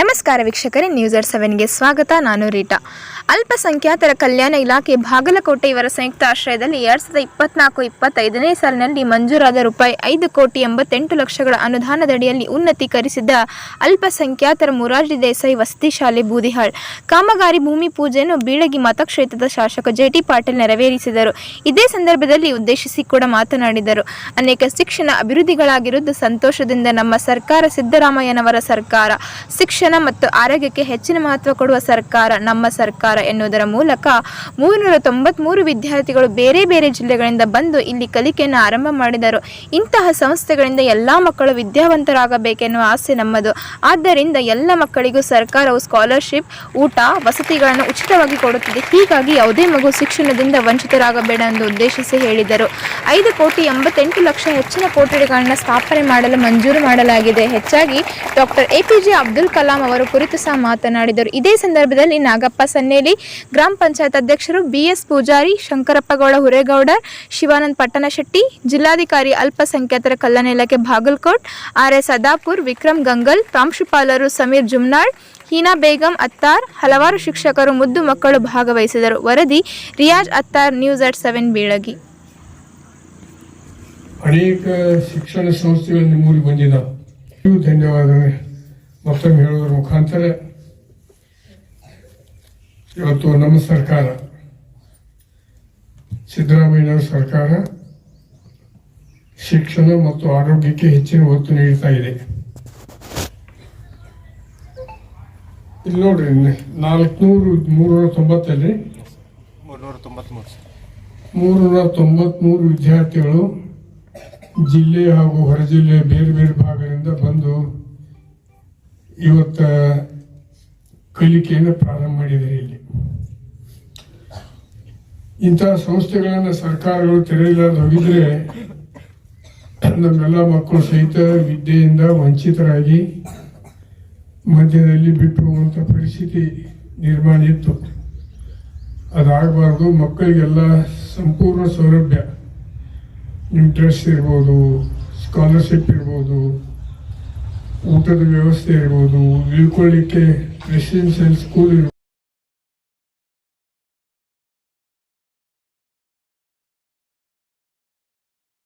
ನಮಸ್ಕಾರ ವೀಕ್ಷಕರೇ news eight ಸೆವೆನ್ಗೆ ಸ್ವಾಗತ. ನಾನು ರೀಟಾ. ಅಲ್ಪಸಂಖ್ಯಾತರ ಕಲ್ಯಾಣ ಇಲಾಖೆ ಬಾಗಲಕೋಟೆ ಇವರ ಸಂಯುಕ್ತ ಆಶ್ರಯದಲ್ಲಿ ಎರಡು ಸಾವಿರದ ಇಪ್ಪತ್ನಾಲ್ಕು ಇಪ್ಪತ್ತೈದನೇ ಸಾಲಿನಲ್ಲಿ ಮಂಜೂರಾದ ರೂಪಾಯಿ ಐದು ಕೋಟಿ ಎಂಬತ್ತೆಂಟು ಲಕ್ಷಗಳ ಅನುದಾನದಡಿಯಲ್ಲಿ ಉನ್ನತೀಕರಿಸಿದ ಅಲ್ಪಸಂಖ್ಯಾತರ ಮುರಾರ್ಜಿ ದೇಸಾಯಿ ವಸತಿ ಶಾಲೆ ಬೂದಿಹಾಳ್. ಕಾಮಗಾರಿ ಭೂಮಿ ಪೂಜೆಯನ್ನು ಬೀಳಗಿ ಮತಕ್ಷೇತ್ರದ ಶಾಸಕ ಜೆ ಟಿ ಪಾಟೀಲ್ ನೆರವೇರಿಸಿದರು. ಇದೇ ಸಂದರ್ಭದಲ್ಲಿ ಉದ್ದೇಶಿಸಿ ಕೂಡ ಮಾತನಾಡಿದರು. ಅನೇಕ ಶಿಕ್ಷಣ ಅಭಿವೃದ್ಧಿಗಳಾಗಿರುವುದು ಸಂತೋಷದಿಂದ ನಮ್ಮ ಸರ್ಕಾರ ಸಿದ್ದರಾಮಯ್ಯನವರ ಸರ್ಕಾರ. ಶಿಕ್ಷಣ ಮತ್ತು ಆರೋಗ್ಯಕ್ಕೆ ಹೆಚ್ಚಿನ ಮಹತ್ವ ಕೊಡುವ ಸರ್ಕಾರ ನಮ್ಮ ಸರ್ಕಾರ ಎನ್ನುವುದರ ಮೂಲಕ ಮೂರುನೂರ ತೊಂಬತ್ಮೂರು ವಿದ್ಯಾರ್ಥಿಗಳು ಬೇರೆ ಬೇರೆ ಜಿಲ್ಲೆಗಳಿಂದ ಬಂದು ಇಲ್ಲಿ ಕಲಿಕೆಯನ್ನು ಆರಂಭ ಮಾಡಿದರು. ಇಂತಹ ಸಂಸ್ಥೆಗಳಿಂದ ಎಲ್ಲ ಮಕ್ಕಳು ವಿದ್ಯಾವಂತರಾಗಬೇಕೆನ್ನುವ ಆಸೆ ನಮ್ಮದು. ಆದ್ದರಿಂದ ಎಲ್ಲ ಮಕ್ಕಳಿಗೂ ಸರ್ಕಾರವು ಸ್ಕಾಲರ್ಶಿಪ್, ಊಟ, ವಸತಿಗಳನ್ನು ಉಚಿತವಾಗಿ ಕೊಡುತ್ತಿದೆ. ಹೀಗಾಗಿ ಯಾವುದೇ ಮಗು ಶಿಕ್ಷಣದಿಂದ ವಂಚಿತರಾಗಬೇಡ ಎಂದು ಉದ್ದೇಶಿಸಿ ಹೇಳಿದರು. ಐದು ಕೋಟಿ ಎಂಬತ್ತೆಂಟು ಲಕ್ಷ ಹೆಚ್ಚಿನ ಕೊಠಡಿಗಳನ್ನು ಸ್ಥಾಪನೆ ಮಾಡಲು ಮಂಜೂರು ಮಾಡಲಾಗಿದೆ. ಹೆಚ್ಚಾಗಿ ಡಾಕ್ಟರ್ ಎಪಿಜೆ ಅಬ್ದುಲ್ ಕಲಾಂ ಅವರು ಕುರಿತು ಸಹ ಮಾತನಾಡಿದರು. ಇದೇ ಸಂದರ್ಭದಲ್ಲಿ ನಾಗಪ್ಪ ಸನ್ನೇಲಿ ಗ್ರಾಮ ಪಂಚಾಯತ್ ಅಧ್ಯಕ್ಷರು ಬಿಎಸ್ ಪೂಜಾರಿ ಶಂಕರಪ್ಪಗೌಡ ಹುರೇಗೌಡರ್, ಶಿವಾನಂದ್ ಪಟ್ಟಣಶೆಟ್ಟಿ, ಜಿಲ್ಲಾಧಿಕಾರಿ ಅಲ್ಪಸಂಖ್ಯಾತರ ಕಲ್ಯಾಣ ಇಲಾಖೆ ಬಾಗಲಕೋಟ್, ಆರ್ ಎಸ್ ಅದಾಪುರ್, ವಿಕ್ರಮ್ ಗಂಗಲ್, ಪ್ರಾಂಶುಪಾಲರು ಸಮೀರ್ ಜುಮ್ನಾಳ್, ಹೀನಾ ಬೇಗಂ ಅತ್ತಾರ್, ಹಲವಾರು ಶಿಕ್ಷಕರು ಮುದ್ದು ಮಕ್ಕಳು ಭಾಗವಹಿಸಿದರು. ವರದಿ Riyaz Attar, news at seven Bilagi. ಅನೇಕ ಶಿಕ್ಷಣ ಸಂಸ್ಥೆಗಳು ನಿಮ್ಮೂರಿಗೆ ಬಂದಿದ್ದಾವೆ ಇವು ಧನ್ಯವಾದ ಮತ್ತೊಮ್ಮೆ ಹೇಳುವುದರ ಮುಖಾಂತರ ಇವತ್ತು ನಮ್ಮ ಸರ್ಕಾರ ಸಿದ್ದರಾಮಯ್ಯನವರ ಸರ್ಕಾರ ಶಿಕ್ಷಣ ಮತ್ತು ಆರೋಗ್ಯಕ್ಕೆ ಹೆಚ್ಚಿನ ಒತ್ತು ನೀಡ್ತಾ ಇದೆ. ಇಲ್ಲಿ ನೋಡ್ರಿ ನಾಲ್ಕುನೂರು ಮೂರ್ನೂರ ತೊಂಬತ್ತಲ್ಲಿ ಮೂರ್ನೂರ ತೊಂಬತ್ಮೂರು ಸರ್. ಮೂರ್ನೂರ ತೊಂಬತ್ಮೂರು ವಿದ್ಯಾರ್ಥಿಗಳು ಜಿಲ್ಲೆ ಹಾಗೂ ಹೊರ ಜಿಲ್ಲೆ ಬೇರೆ ಬೇರೆ ಭಾಗದಿಂದ ಬಂದು ಇವತ್ತ ಕಲಿಕೆಯನ್ನು ಪ್ರಾರಂಭ ಮಾಡಿದ್ದಾರೆ ಇಲ್ಲಿ? ಇಂತಹ ಸಂಸ್ಥೆಗಳನ್ನು ಸರ್ಕಾರಗಳು ತೆರೆಯಲಾರ್ದು ಹೋಗಿದ್ರೆ ನಮ್ಮೆಲ್ಲ ಮಕ್ಕಳು ಸಹಿತ ವಿದ್ಯೆಯಿಂದ ವಂಚಿತರಾಗಿ ಮಧ್ಯದಲ್ಲಿ ಬಿಟ್ಟು ಹೋಗುವಂಥ ಪರಿಸ್ಥಿತಿ ನಿರ್ಮಾಣ ಇತ್ತು. ಅದಾಗಬಾರ್ದು, ಮಕ್ಕಳಿಗೆಲ್ಲ ಸಂಪೂರ್ಣ ಸೌಲಭ್ಯ. ಇಂಟ್ರೆಸ್ಟ್ ಇರ್ಬೋದು ಸ್ಕಾಲರ್ಶಿಪ್ ಇರ್ಬೋದು ಊಟದ ವ್ಯವಸ್ಥೆ ಇರ್ಬೋದು ಇಳ್ಕೊಳ್ಳಿಕ್ಕೆ ರೆಸಿಡೆನ್ಷಿಯಲ್ ಸ್ಕೂಲ್ ಇರ್ಬೋದು.